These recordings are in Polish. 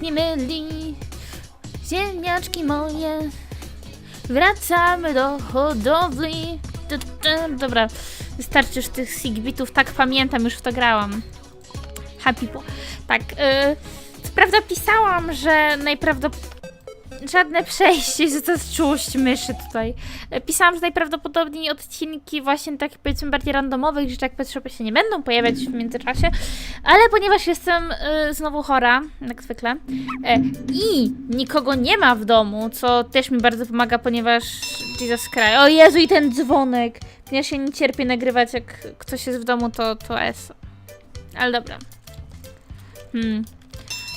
nie myli. Ziemniaczki moje, wracamy do hodowli. Dobra, wystarczy już tych sigbitów, tak pamiętam, już w to grałam. Happy po... Tak, yy, prawda pisałam, że najprawdopodobniej żadne przejście z z czułość myszy tutaj. Pisałam, że najprawdopodobniej odcinki właśnie takich powiedzmy bardziej randomowych rzeczy jak Pet się nie będą pojawiać w międzyczasie, ale ponieważ jestem y, znowu chora, jak zwykle, e, i nikogo nie ma w domu, co też mi bardzo pomaga, ponieważ Jesus Christ, o Jezu i ten dzwonek, ponieważ ja nie cierpię nagrywać jak ktoś jest w domu, to, to S. Ale dobra. Hmm.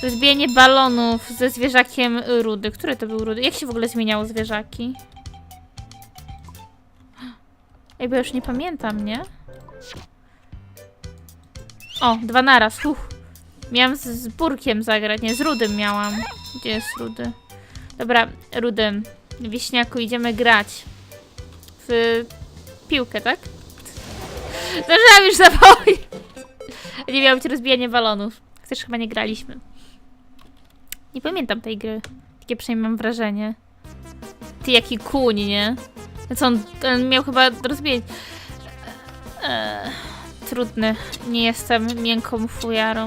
Rozbijanie balonów ze zwierzakiem Rudy. Który to był Rudy? Jak się w ogóle zmieniało zwierzaki? Ej, bo już nie pamiętam, nie? O, dwa naraz. Uff. Miałam z, z Burkiem zagrać. Nie, z Rudym miałam. Gdzie jest Rudy? Dobra, Rudym. Wieśniaku, idziemy grać. W piłkę, tak? Zaczęłam już zapominać. Nie miało być rozbijanie balonów. Też chyba nie graliśmy. Nie pamiętam tej gry. Takie przynajmniej mam wrażenie. Ty jaki kuń, nie? Co on, on miał chyba rozbić. Eee, trudny. Nie jestem miękką fujarą.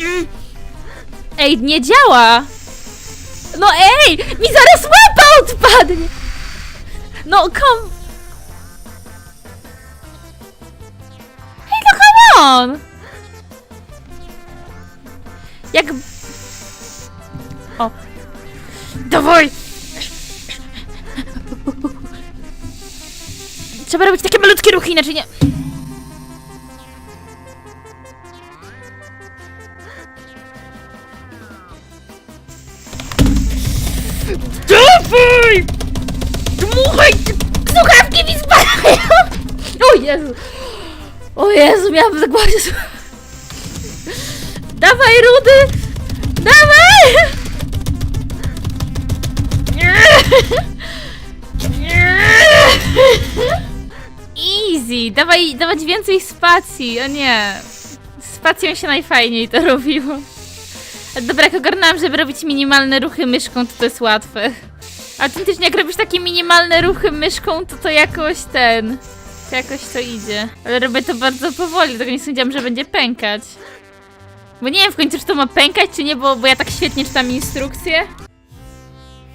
Mm. Ej, nie działa! No ej! Mi zaraz łapa odpadnie! No kom... Ej, no come on! Jak... O. Dawaj! Trzeba robić takie malutkie ruchy, inaczej nie... Dawaj! Dmuchaj! Słuchawki mi spadają! O Jezu! O Jezu, miałam tak bardzo... Dawaj, Rudy! Dawaj! Easy! Dawaj, dawać więcej spacji, o nie. Spacją się najfajniej to robiło. Dobra, jak ogarnęłam, żeby robić minimalne ruchy myszką, to to jest łatwe. Autentycznie jak robisz takie minimalne ruchy myszką, to to jakoś ten... To jakoś to idzie. Ale robię to bardzo powoli, dlatego nie sądziłam, że będzie pękać. Bo nie wiem w końcu, czy to ma pękać, czy nie, bo, bo ja tak świetnie czytam instrukcję.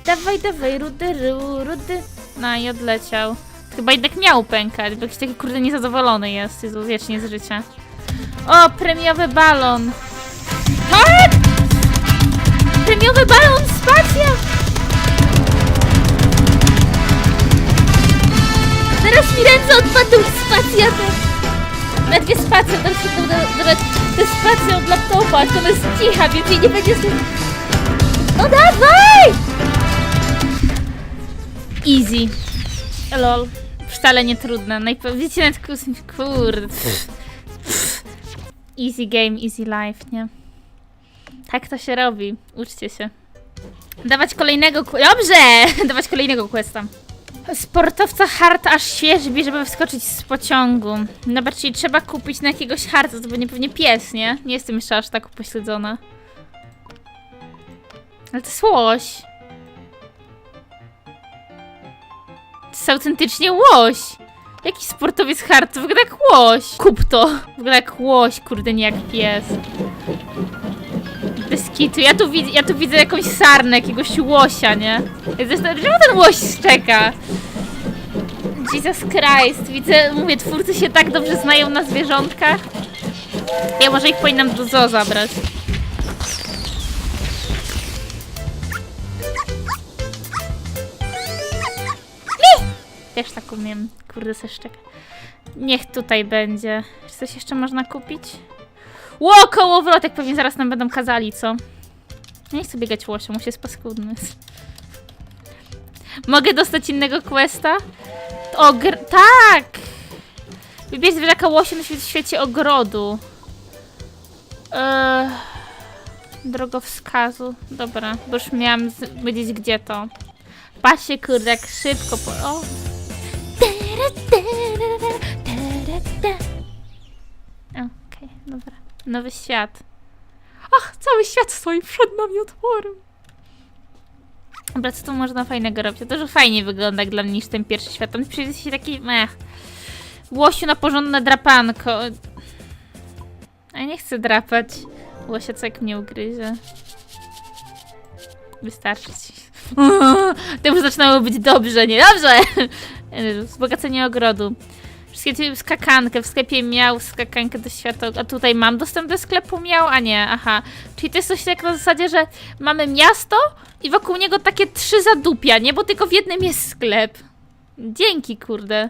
Dawaj, dawaj, rudy, ru, rudy. No i odleciał. Chyba jednak miał pękać, bo jakiś taki kurde niezadowolony jest, Jezu, wiecznie z życia. O, premiowy balon. Tak! Premiowy balon, spacja! Teraz mi ręce odpadną, spacja też. Na dwie spacje, teraz się będę dawać tę spację od laptopa, to jest cicha, więc jej nie będzie słychać. No dawaj! Easy. Lol. Wcale nie trudne. Najpewniej wiecie nawet kus- kurde. Easy game, easy life, nie? Tak to się robi. Uczcie się. Dawać kolejnego Dobrze! Dawać kolejnego questa. Sportowca hard aż świeżbi, żeby wskoczyć z pociągu. Dobra, czyli trzeba kupić na jakiegoś harta, to będzie pewnie pies, nie? Nie jestem jeszcze aż tak upośledzona. Ale to jest łoś. To jest autentycznie łoś. Jaki sportowiec hard? To wygląda jak łoś. Kup to. Wygląda jak łoś, kurde, nie jak pies. Bez. Ja tu, widzę, ja tu widzę jakąś sarnę, jakiegoś łosia, nie? Zresztą, czemu ten łoś szczeka? Jesus Christ. Widzę, mówię, twórcy się tak dobrze znają na zwierzątkach. Ja może ich powinnam do zoo zabrać. Mi! Też tak umiem. Kurde, se szczeka. Niech tutaj będzie. Czy coś jeszcze można kupić? Ło, kołowrotek pewnie zaraz nam będą kazali, co? Nie chcę biegać łosią, muszę jest paskudny. Mogę dostać innego questa? O, gr- tak! Wybierz zwierzaka łosia na świecie, ogrodu. Eee, drogowskazu. Dobra, bo już miałam wiedzieć gdzie to. Patrzcie, kurde, jak szybko po... O. Nowy świat. Ach, cały świat stoi przed nami otworem. Dobra, co tu można fajnego robić? To dużo fajniej wygląda dla mnie niż ten pierwszy świat. Tam przyjdzie się taki, mech. Łosiu na porządne drapanko. A nie chcę drapać. Łosia co jak mnie ugryzie. Wystarczy ci. To już zaczynało być dobrze, niedobrze! Wzbogacenie ogrodu. Typy skakankę. W sklepie miał skakankę do świata. A tutaj mam dostęp do sklepu miał, a nie, aha. Czyli to jest coś tak na zasadzie, że mamy miasto i wokół niego takie trzy zadupia, nie? Bo tylko w jednym jest sklep. Dzięki, kurde.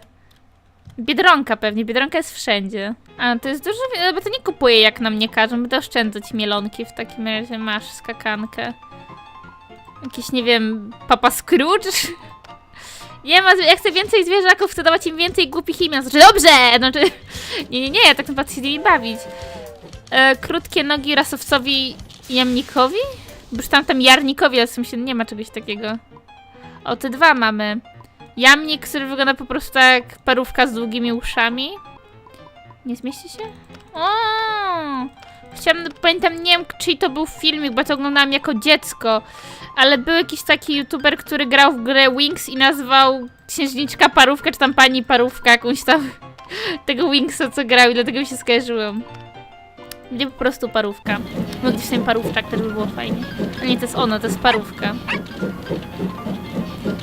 Biedronka pewnie, Biedronka jest wszędzie. A, to jest dużo, bo to nie kupuję jak nam nie każą, będę oszczędzać mielonki w takim razie. Masz skakankę. Jakiś, nie wiem, Papa Scrooge? Nie ma, ja chcę więcej zwierzaków, chcę dawać im więcej głupich imion. Znaczy, dobrze! Znaczy, nie, nie, nie, ja tak naprawdę się nimi bawić. E, krótkie nogi rasowcowi jamnikowi? Bo już tam jarnikowi, ale w sensie nie ma czegoś takiego. O, te dwa mamy. Jamnik, który wygląda po prostu jak parówka z długimi uszami. Nie zmieści się? O! Chciałam, pamiętam, nie wiem, czyj to był filmik, bo to oglądałam jako dziecko, ale był jakiś taki youtuber, który grał w grę Wings i nazwał księżniczka parówkę, czy tam pani parówka, jakąś tam tego Wingsa, co grał i dlatego mi się skojarzyłem. Będzie po prostu parówka. No gdzieś ten parówczak też by było fajnie. A nie, to jest ono, to jest parówka.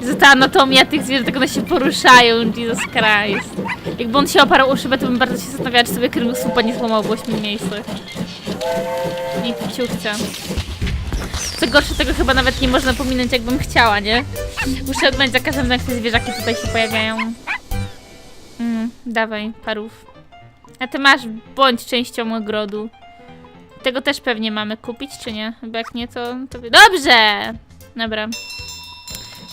Że ta anatomia tych zwierząt, one się poruszają, Jesus Christ. Jakby on się oparł o szybę, to bym bardzo się zastanawiała, czy sobie kręgosłupa nie złamał w ośmiu miejscach. Nie ciuchcia. Co gorsze, tego chyba nawet nie można pominąć, jakbym chciała, nie? Muszę oglądać za każdym razem, jak te zwierzaki tutaj się pojawiają. Mm, dawaj, parów. A ty masz, bądź częścią ogrodu. Tego też pewnie mamy kupić, czy nie? Bo jak nie, to... to... Dobrze! Dobra.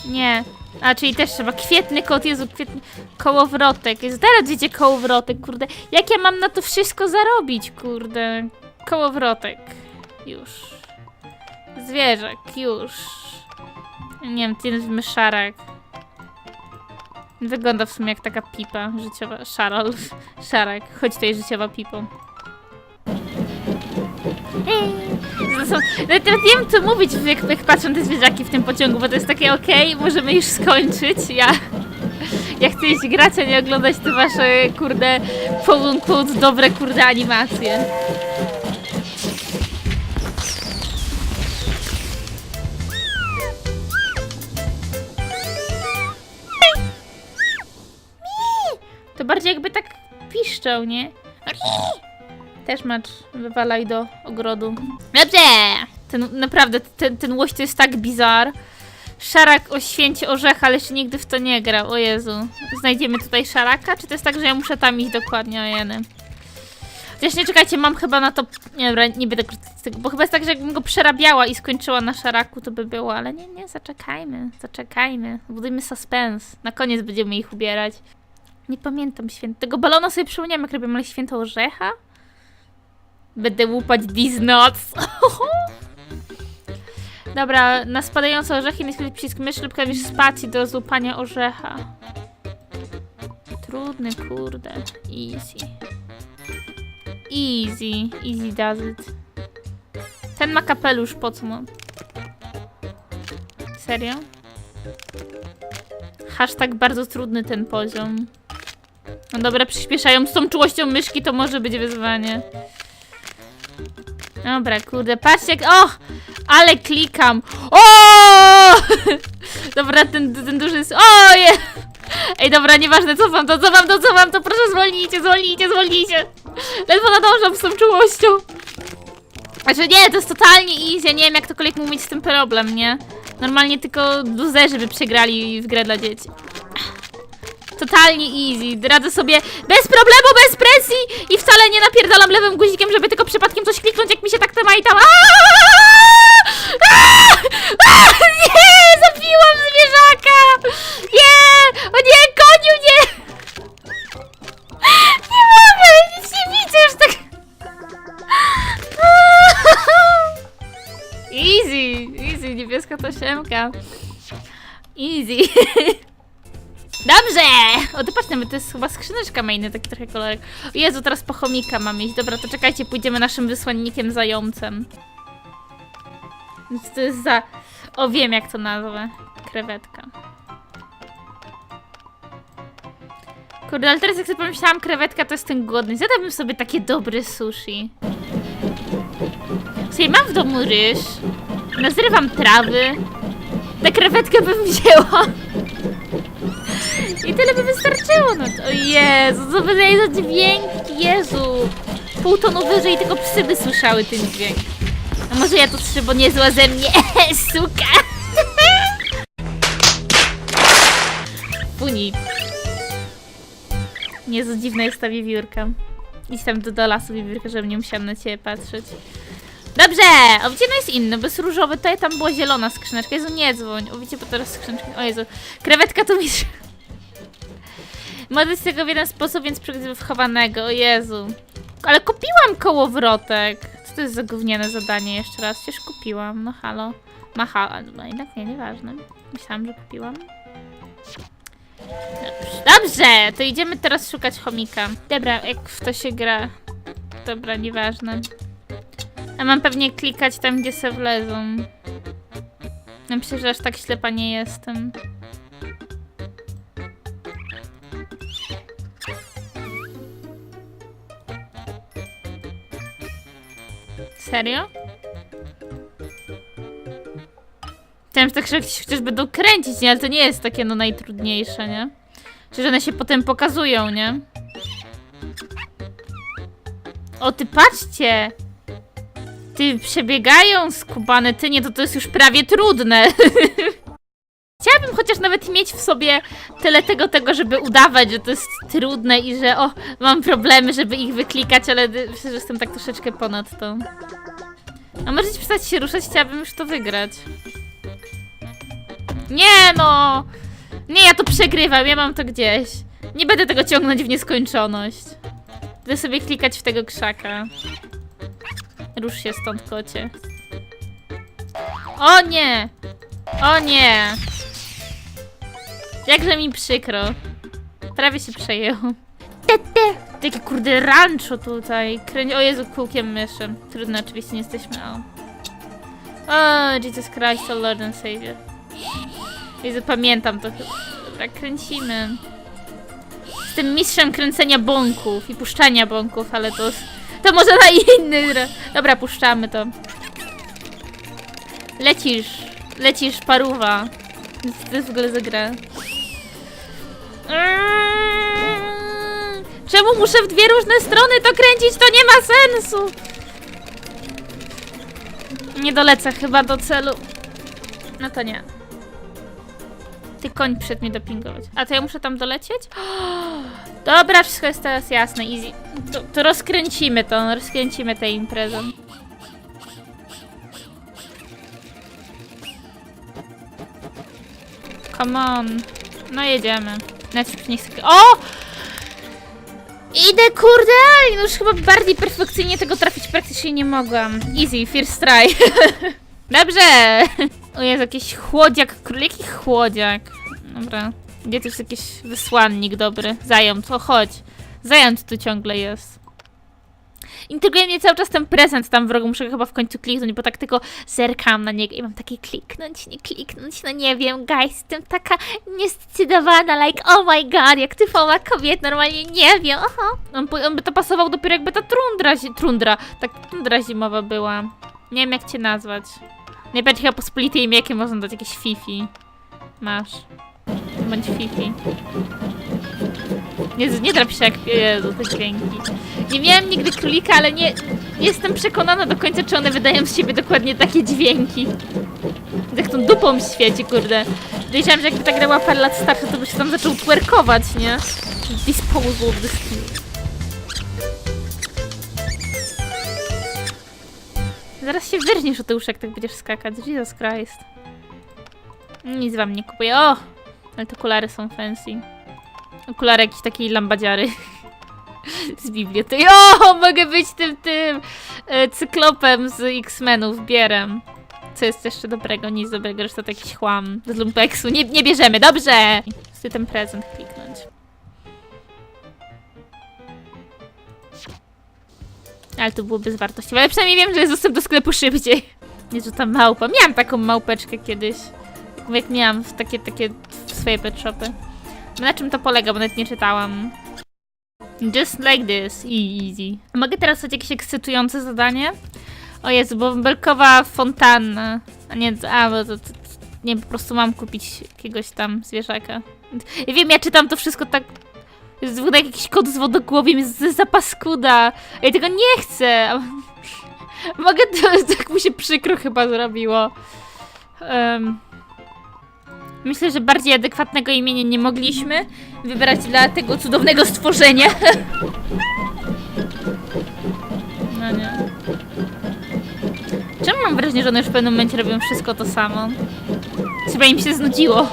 Nie. A, czyli też trzeba. Kwietny kot, Jezu, kwietny... Kołowrotek. Jest, teraz wiecie kołowrotek, kurde. Jak ja mam na to wszystko zarobić, kurde? Kołowrotek. Już. Zwierzak, już. Nie wiem, ten myszarek. Wygląda w sumie jak taka pipa życiowa. Szaral. Szarek. Chodź tutaj życiowa pipo. Ej, są, nawet nie wiem co mówić, jak, jak patrzę na te zwierzaki w tym pociągu, bo to jest takie okej, możemy już skończyć. Ja, ja chcę iść grać, a nie oglądać te wasze, kurde, quote dobre, kurde, animacje. To bardziej jakby tak piszczał, nie? Też macz, wywalaj do ogrodu. Dobrze! Ten, naprawdę, ten, ten łoś to jest tak bizar. Szarak o święcie orzecha, ale jeszcze nigdy w to nie grał, o Jezu. Znajdziemy tutaj szaraka, czy to jest tak, że ja muszę tam iść dokładnie, o jeny? Chociaż nie czekajcie, mam chyba na to... Nie, dobra, nie będę tego, bo chyba jest tak, że jakbym go przerabiała i skończyła na szaraku, to by było, ale nie, nie, zaczekajmy, zaczekajmy. Budujmy suspense. Na koniec będziemy ich ubierać. Nie pamiętam święta. Tego balona sobie przypomniałam, jak robimy ale święto orzecha. Będę łupać these nuts. Dobra, na spadające orzechy naciskać przycisk myszy lub klawisz spacji do złupania orzecha. Trudny, kurde. Easy. Easy. Easy does it. Ten ma kapelusz, po co mu? Serio? Hashtag bardzo trudny ten poziom. No dobra, przyspieszają z tą czułością myszki, to może być wyzwanie. Dobra, kurde, patrzcie jak... O! Ale klikam! O! Dobra, ten, ten duży jest... O! Ej, dobra, nieważne, cofam to, cofam to, cofam to, proszę zwolnijcie, zwolnijcie, zwolnijcie! Ledwo nadążam z tą czułością. Znaczy nie, to jest totalnie easy, ja nie wiem jak ktokolwiek mógł mieć z tym problem, nie? Normalnie tylko loserzy by przegrali w grę dla dzieci. Totalnie easy. Radzę sobie bez problemu, bez presji i wcale nie napierdalam lewym guzikiem, żeby tylko przypadkiem coś kliknąć, jak mi się tak tema i tam. Nie! Zabiłam zwierzaka! Nie! O nie, koniu, nie! Nie mogę! Nic nie widzę już tak. Easy, easy, niebieska to siemka. Easy. Dobrze! O, to patrzmy, to jest chyba skrzyneczka mainy, taki trochę kolorek. Jezu, teraz po chomika mam iść. Dobra, to czekajcie, pójdziemy naszym wysłannikiem zającem. Co to jest za... O, wiem jak to nazwę. Krewetka. Kurde, ale teraz jak sobie pomyślałam, krewetka to jest ten głodny. Zadałbym sobie takie dobre sushi. Słuchaj, mam w domu ryż. Nazrywam trawy. Tę krewetkę bym wzięła. I tyle by wystarczyło. No, o Jezu, co wydaje za dźwięki, Jezu. Pół tonu wyżej tylko psy by słyszały ten dźwięk. A może ja to trzy, bo niezła ze mnie, suka. Funi. Jezu, dziwna jest ta wiewiórka. Idź tam do, do lasu, wiewiórka, żebym nie musiała na ciebie patrzeć. Dobrze! O, gdzie jest inny? Jest różowy, tutaj tam była zielona skrzyneczka. Jezu, nie dzwoń. O, widzicie, bo teraz skrzyneczka... O Jezu, krewetka tu mi... Modlić tego w jeden sposób, więc przygotowuję wchowanego. O Jezu. Ale kupiłam kołowrotek. Co to jest za gówniane zadanie? Jeszcze raz. Przecież kupiłam. No halo. Macha... No jednak nie, nieważne. Myślałam, że kupiłam. Dobrze. Dobrze, to idziemy teraz szukać chomika. Dobra, jak w to się gra. Dobra, nieważne. A mam pewnie klikać tam, gdzie se wlezą. Ja myślę, że aż tak ślepa nie jestem. Serio? Chciałam, że tak że jakieś chociaż będą kręcić, nie? Ale to nie jest takie no najtrudniejsze, nie? Czy one się potem pokazują, nie? O, ty patrzcie! Ty przebiegają skubane, ty nie, to to jest już prawie trudne. Chciałabym chociaż nawet mieć w sobie tyle tego, tego, żeby udawać, że to jest trudne i że o, mam problemy, żeby ich wyklikać, ale myślę, że jestem tak troszeczkę ponad to. A możecie przestać się ruszać, chciałabym już to wygrać. Nie no! Nie, ja to przegrywam, ja mam to gdzieś. Nie będę tego ciągnąć w nieskończoność. Będę sobie klikać w tego krzaka. Rusz się stąd, kocie. O nie! O nie! Jakże mi przykro. Prawie się przejął. Te, te. Takie kurde rancho tutaj. Krę... O Jezu, kółkiem myszy. Trudno, oczywiście nie jesteśmy. O, o Jesus Christ, Lord and Savior. Jezu, pamiętam to chyba. Dobra, kręcimy. Jestem mistrzem kręcenia bąków i puszczania bąków, ale to... To może na inny... ra- Dobra, puszczamy to. Lecisz. Lecisz, paruwa. Co to jest w ogóle za gra? Eee, Czemu muszę w dwie różne strony to kręcić? To nie ma sensu! Nie dolecę chyba do celu. No to nie. Ty koń przed mnie dopingować. A to ja muszę tam dolecieć? Dobra, wszystko jest teraz jasne, easy. To, to rozkręcimy to, rozkręcimy tę imprezę. Come on. No jedziemy. Najpierw niech... sk- O! Idę kurde! No już chyba bardziej perfekcyjnie tego trafić praktycznie nie mogłam. Easy, first try. Dobrze! O jest jakiś chłodziak, król, jaki chłodziak? Dobra. Gdzie tu jest jakiś wysłannik dobry? Zając, o chodź. Zając tu ciągle jest. Intryguje mnie cały czas ten prezent tam w rogu, muszę chyba w końcu kliknąć, bo tak tylko zerkam na niego i mam takie kliknąć, nie kliknąć, no nie wiem, guys, jestem taka niezdecydowana, like, oh my god, jak typowa kobieta, normalnie nie wiem, aha. On, on by to pasował dopiero jakby ta trundra, trundra, tak trundra zimowa była. Nie wiem jak cię nazwać. Najbardziej chyba pospolite imię, jakie można dać, jakieś Fifi. Masz. Bądź Fifi. Jezu, nie drap się jak Jezu, te dźwięki. Nie miałem nigdy królika, ale nie, nie jestem przekonana do końca, czy one wydają z siebie dokładnie takie dźwięki. Jak tą dupą świeci, kurde. Wiedziałam, że jakby ta gra była parę lat starsza, to by się tam zaczął twerkować, nie? Disposal of the skill. Zaraz się wyrżniesz o tyłek, tak będziesz skakać. Jesus Christ. Nic wam nie kupuję. O! Ale te okulary są fancy. Okulary jakiejś takiej lambadziary. z biblioteki. O! Mogę być tym, tym e, cyklopem z X-Menów, bierem. Co jest jeszcze dobrego? Nic dobrego, reszta to jakiś chłam z lumpeksu. Nie, nie bierzemy, dobrze! Chcę ten prezent kliknąć. Ale to byłoby z wartością. Ale przynajmniej wiem, że jest dostęp do sklepu szybciej. Nie, że ta małpa. Miałam taką małpeczkę kiedyś. Jak miałam w takie, takie swoje pet shopy. Na czym to polega, bo nawet nie czytałam. Just like this. Easy. Mogę teraz dać jakieś ekscytujące zadanie? O Jezu, bo belkowa fontanna. A nie, a, bo to, to, to nie, po prostu mam kupić jakiegoś tam zwierzaka. Ja wiem, ja czytam to wszystko tak... Jest jak jakiś kot z wodogłowiem, jest zapaskuda. Ja tego nie chcę. Mogę, to, tak mi się przykro chyba zrobiło. Em, myślę, że bardziej adekwatnego imienia nie mogliśmy wybrać dla tego cudownego stworzenia. No nie. Czemu mam wrażenie, że one już w pewnym momencie robią wszystko to samo? Chyba im się znudziło.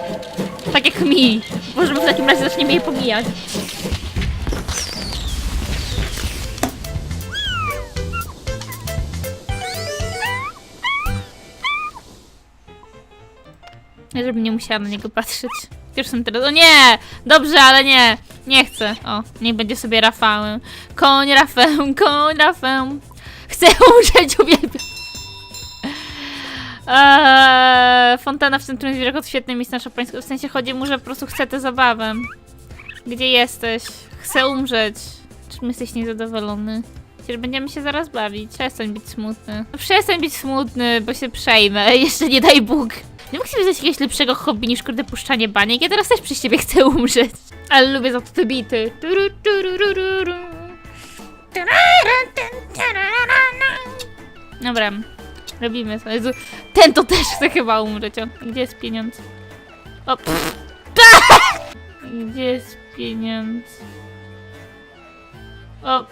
Tak jak mi. Może w takim razie zaczniemy je pomijać. Nie, żebym nie musiała na niego patrzeć. Już są teraz. O nie! Dobrze, ale nie! Nie chcę. O, niech będzie sobie Rafałem. Koń Rafał, koń Rafał. Chcę umrzeć, uwielbiam. Eee, fontana w centrum zwierząt świetne miejsce na. W sensie chodzi mu, że po prostu chce tę zabawę. Gdzie jesteś? Chcę umrzeć. Czym jesteś niezadowolony? Przecież będziemy się zaraz bawić. Przestań być smutny. Przestań być smutny, bo się przejmę. Jeszcze nie daj Bóg. Nie mógł sobie jakiegoś lepszego hobby niż kurde puszczanie baniek. Ja teraz też przy ciebie chcę umrzeć. Ale lubię za to te bity. Dobra. Robimy to. Jezu, ten to też chce chyba umrzeć. Gdzie jest pieniądz? O, pff. Gdzie jest pieniądz? O.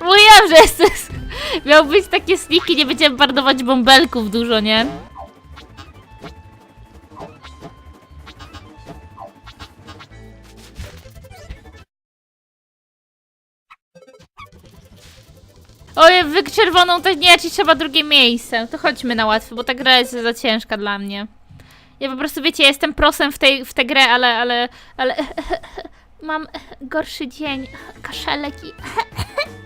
Mówiłam, że jest Miał być takie sniki, nie będziemy marnować bąbelków dużo, nie? Oj, wy czerwoną to nie, czy trzeba drugie miejsce. To chodźmy na łatwy, bo ta gra jest za ciężka dla mnie. Ja po prostu, wiecie, jestem prosem w, tej, w tę grę, ale, ale, ale... Mam gorszy dzień. Kaszelek i...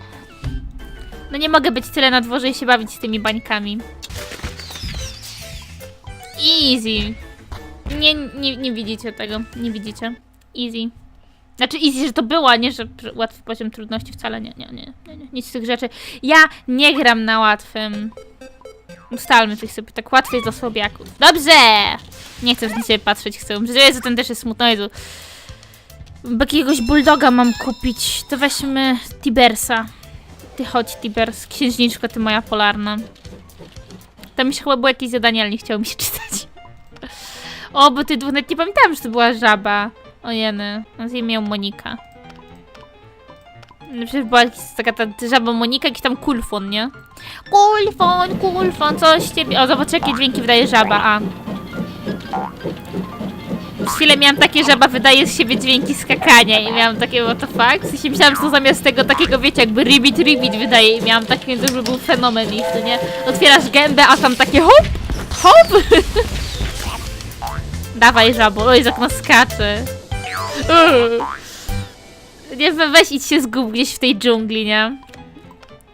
No nie mogę być tyle na dworze i się bawić z tymi bańkami. Easy. Nie, nie, nie widzicie tego. Nie widzicie. Easy. Znaczy easy, że to była, nie, że łatwy poziom trudności wcale nie, nie, nie, nie, nie. Nic z tych rzeczy. Ja nie gram na łatwym. Ustalmy coś sobie, tak łatwiej jest dla słabiaków. Dobrze! Nie chcę na ciebie patrzeć, chcę umrzeć. Jezu, ten też jest smutny, o Jezu. Jakiegoś bulldoga mam kupić, to weźmy Tibersa. Ty chodź, Tibers, księżniczko, ty moja polarna. Tam mi się chyba było jakieś zadanie, ale nie chciało mi się czytać. O, bo ty dwóch nawet nie pamiętałam, że to była żaba. O jeny, nazwijmy ją Monika. No Przecież była taka ta żaba Monika, jakiś tam kulfon, nie? Kulfon, kulfon, coś ciebie... O, zobacz, jakie dźwięki wydaje żaba, a. Przez chwilę miałam takie, żaba wydaje z siebie dźwięki skakania i miałam takie, what the fuck? W sensie myślałam, że to zamiast tego takiego, wiecie, jakby ribbit, ribbit wydaje i miałam takie, że był fenomen to nie? Otwierasz gębę, a tam takie hop, hop! Dawaj żabo, oj, jak nas skacze. Uuu. Nie, we- weź idź się zgub gdzieś w tej dżungli, nie?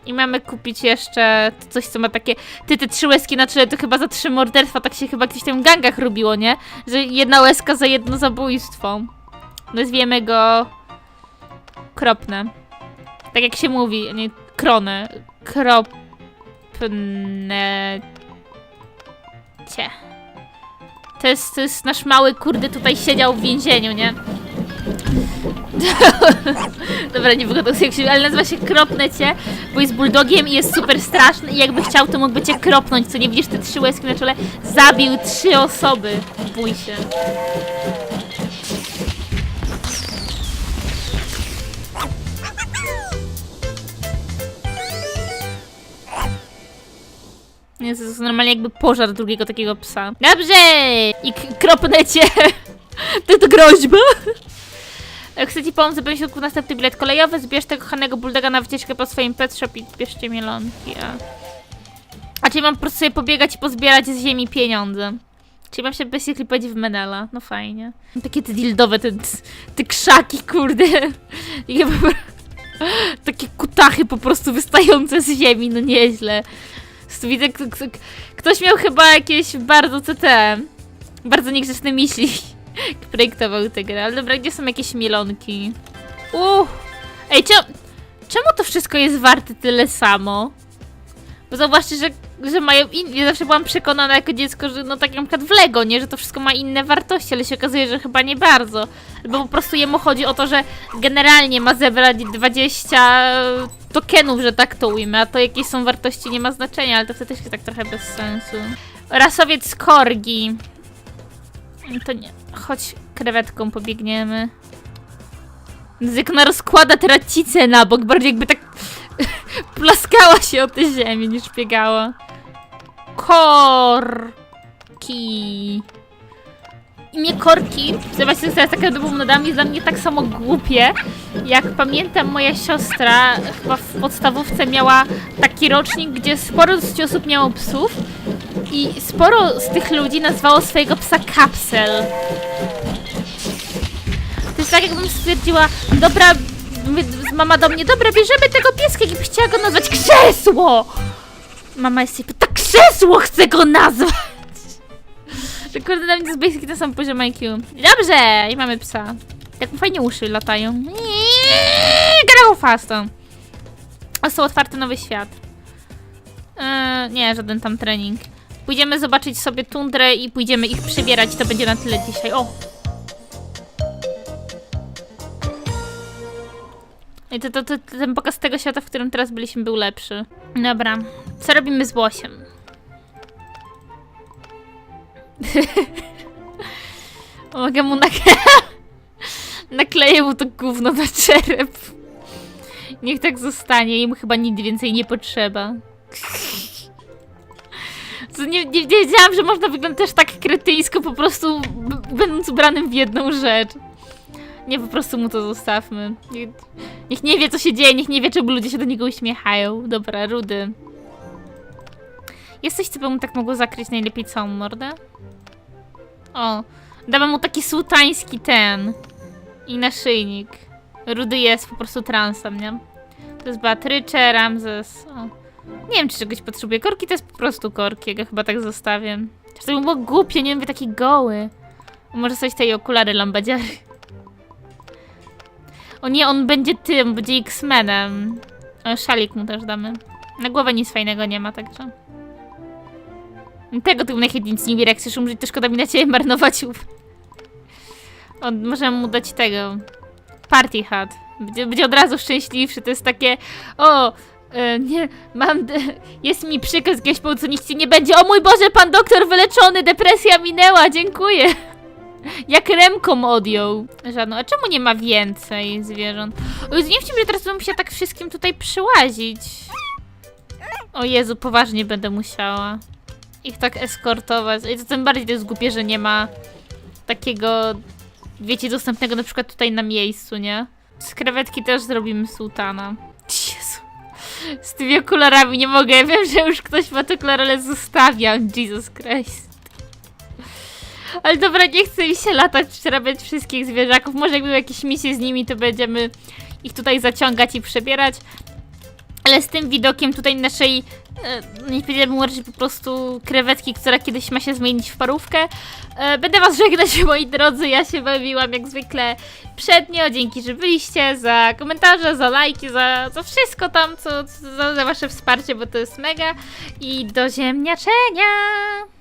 I mamy kupić jeszcze coś, co ma takie... Ty, te trzy łezki na czele to chyba za trzy morderstwa, tak się chyba gdzieś w gangach robiło, nie? Że jedna łezka za jedno zabójstwo. Nazwiemy go... Kropne. Tak jak się mówi, nie kronę. Kropne... Cie. To jest, to jest nasz mały kurde tutaj siedział w więzieniu, nie? Dobra, nie wygląda jak się, ale nazywa się Kropnę Cię, bo jest bulldogiem i jest super straszny i jakby chciał, to mógłby Cię kropnąć, co nie widzisz te trzy łezki na czole? Zabił trzy osoby. Bój się. Nie, to jest normalnie jakby pożar drugiego takiego psa. Dobrze! I k- kropnę cię! To to groźba! Jak chcecie pomóc zapełnić środków następny bilet kolejowy, zbierz tego kochanego bulldoga na wycieczkę po swoim pet shop i bierzcie mielonki, a... A czyli mam po prostu sobie pobiegać i pozbierać z ziemi pieniądze. Czyli mam się basically powiedzieć w Menela. No fajnie. Takie te dildowe, te, te krzaki, kurde. Ja po prostu- Takie kutachy po prostu wystające z ziemi, no nieźle. Widzę, ktoś miał chyba jakieś bardzo CT, bardzo niegrzeczne myśli, projektował tę grę. Ale dobra, gdzie są jakieś mielonki? Uff. Ej, czemu, czemu to wszystko jest warte tyle samo? Bo zauważcie, że, że mają inne. Ja zawsze byłam przekonana jako dziecko, że no tak jak na przykład w Lego, nie? Że to wszystko ma inne wartości, ale się okazuje, że chyba nie bardzo. Bo po prostu jemu chodzi o to, że generalnie ma zebrać 20 tokenów, że tak to ujmę, a to jakie są wartości nie ma znaczenia, ale to wtedy też tak trochę bez sensu. Rasowiec korgi. To nie. Chodź krewetką pobiegniemy. Jak ona rozkłada te racicę na bok, bardziej jakby tak plaskała się o tę ziemię niż biegała. Korki. Imię Korki, zobaczcie, teraz taka nową nadami jest dla mnie tak samo głupie, jak pamiętam moja siostra chyba w podstawówce miała taki rocznik, gdzie sporo z osób miało psów i sporo z tych ludzi nazwało swojego psa Kapsel. To jest tak, jakbym stwierdziła, dobra, mama do mnie, dobra, bierzemy tego pieska i chciała go nazwać Krzesło! Mama jest tak Krzesło chcę go nazwać! Kurde, dla mnie to jest basic ten sam poziom IQ. Dobrze, i mamy psa. Tak mu fajnie uszy latają. Grał fasto. Został otwarty nowy świat. Eee, nie, żaden tam trening. Pójdziemy zobaczyć sobie tundrę i pójdziemy ich przebierać. To będzie na tyle dzisiaj. O! I to, to, to, ten pokaz tego świata, w którym teraz byliśmy, był lepszy. Dobra. Co robimy z łosiem? Mogę mu nakle... nakleję mu to gówno na czerep. Niech tak zostanie, jemu chyba nic więcej nie potrzeba. Co, nie, nie, wiedziałam, że można wyglądać też tak kretyńsko, po prostu będąc ubranym w jedną rzecz. Nie, po prostu mu to zostawmy. Niech, niech nie wie, co się dzieje, niech nie wie, czemu ludzie się do niego uśmiechają. Dobra, rudy. Jest coś, co by mu tak mogło zakryć najlepiej całą mordę? O, damy mu taki sułtański ten. I naszyjnik. Rudy jest po prostu transem, nie? To jest Beatrycze, Ramzes. O. Nie wiem, czy czegoś potrzebuje. Korki to jest po prostu korki, ja chyba tak zostawię. Też to by było głupie, nie wiem, taki goły. Może coś tej okulary lambadziary. O nie, on będzie tym, będzie X-Menem. Szalik mu też damy. Na głowę nic fajnego nie ma, także. Tego ty najchętniej nie wie, jak chcesz umrzeć, to szkoda mi na ciebie marnować. Możemy mu dać tego. Party hat. Będzie, będzie od razu szczęśliwszy. To jest takie. O! E, nie, mam. De- jest mi przykro z jakiegoś powodu, co nic ci nie będzie. O mój Boże, pan doktor wyleczony, depresja minęła, dziękuję. Jak Remkom odjął. Żadną. A czemu nie ma więcej zwierząt? O Jezu, nie wiem, że teraz bym się tak wszystkim tutaj przyłazić. O Jezu, poważnie będę musiała ich tak eskortować. I to tym bardziej to jest głupie, że nie ma takiego, wiecie, dostępnego na przykład tutaj na miejscu, nie? Z krewetki też zrobimy sułtana. Jezu. Z tymi okularami nie mogę. Ja wiem, że już ktoś ma te okulary, ale zostawiam. Jesus Christ. Ale dobra, nie chcę mi się latać, przerabiać wszystkich zwierzaków. Może jak były jakieś misje z nimi, to będziemy ich tutaj zaciągać i przebierać. Ale z tym widokiem tutaj naszej, e, nie powiedziałabym raczej po prostu krewetki, która kiedyś ma się zmienić w parówkę. E, będę was żegnać, moi drodzy. Ja się bawiłam jak zwykle przednio. Dzięki, że byliście, za komentarze, za lajki, za, za wszystko tam, co, za, za wasze wsparcie, bo to jest mega. I do ziemniaczenia!